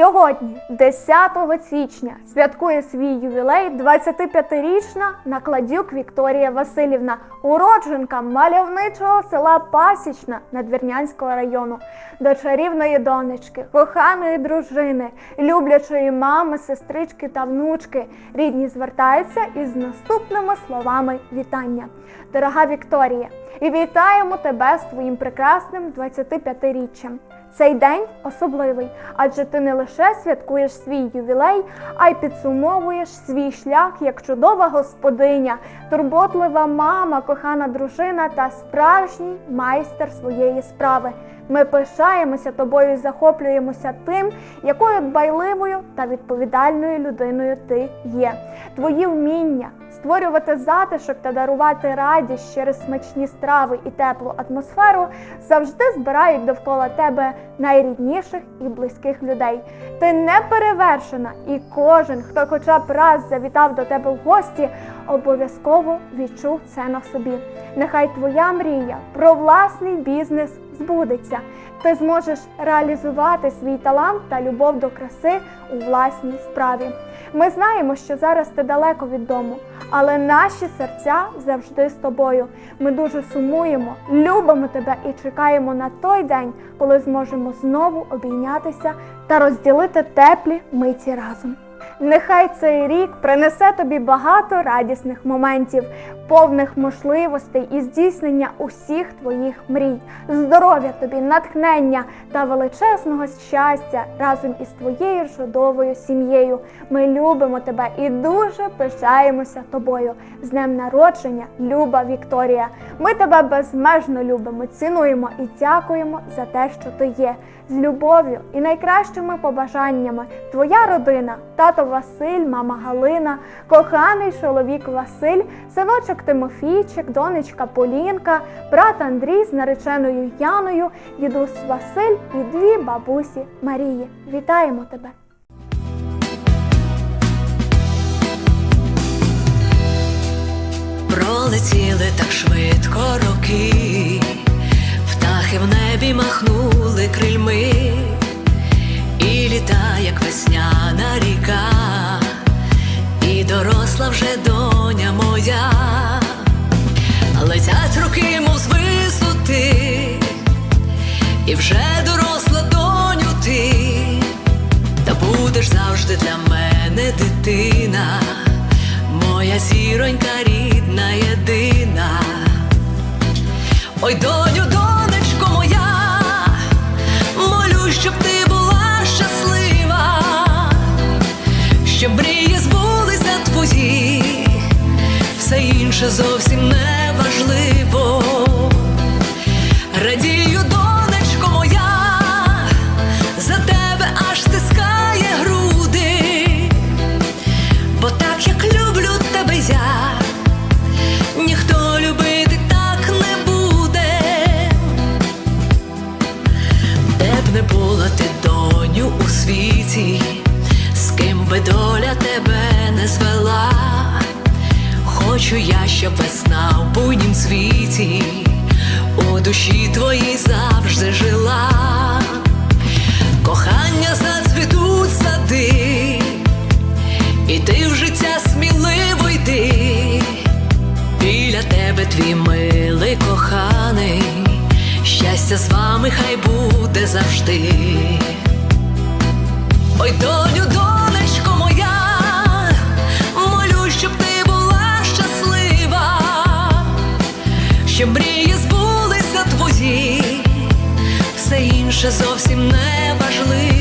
Сьогодні, 10 січня, святкує свій ювілей 25-річна накладюк Вікторія Васильівна, уродженка мальовничого села Пасічна Надвірнянського району, до чарівної донечки, коханої дружини, люблячої мами, сестрички та внучки. Рідні звертаються із наступними словами вітання. Дорога Вікторія, і вітаємо тебе з твоїм прекрасним 25-річчям. Цей день особливий, адже ти не лише святкуєш свій ювілей, а й підсумовуєш свій шлях як чудова господиня, турботлива мама, кохана дружина та справжній майстер своєї справи. Ми пишаємося тобою і захоплюємося тим, якою дбайливою та відповідальною людиною ти є. Твої вміння створювати затишок та дарувати радість через смачні страви і теплу атмосферу завжди збирають довкола тебе найрідніших і близьких людей. Ти не перевершена, і кожен, хто хоча б раз завітав до тебе в гості, обов'язково відчув це на собі. Нехай твоя мрія про власний бізнес збудеться. Ти зможеш реалізувати свій талант та любов до краси у власній справі. Ми знаємо, що зараз ти далеко від дому, але наші серця завжди з тобою. Ми дуже сумуємо, любимо тебе і чекаємо на той день, коли зможемо знову обійнятися та розділити теплі миті разом. Нехай цей рік принесе тобі багато радісних моментів, повних можливостей і здійснення усіх твоїх мрій, здоров'я тобі, натхнення та величезного щастя разом із твоєю чудовою сім'єю. Ми любимо тебе і дуже пишаємося тобою. З днем народження, Люба Вікторія. Ми тебе безмежно любимо, цінуємо і дякуємо за те, що ти є. З любов'ю і найкращими побажаннями твоя родина, тато Василь, мама Галина, коханий чоловік Василь, синочок Тимофійчик, донечка Полінка, брат Андрій з нареченою Яною, дідусь Василь і дві бабусі Марії. Вітаємо тебе! Пролетіли так швидко роки, птахи в небі махнули крильми, і літа, як весняна ріка, і доросла вже доня моя, летять роки, мов з висоти, і вже доросла доню ти, та будеш завжди для мене дитина, моя зіронька рідна єдина. Ой, доню, донечко моя, молю, щоб ти щоб мрії збулися твої, все інше зовсім Хочу я, щоб весна в буднім світі у душі твоїй завжди жила. Кохання зацвітуть сади, і ти в життя сміливо йди. Біля тебе твій милий коханий, щастя з вами хай буде завжди. Ой, доню, зовсім не важливо.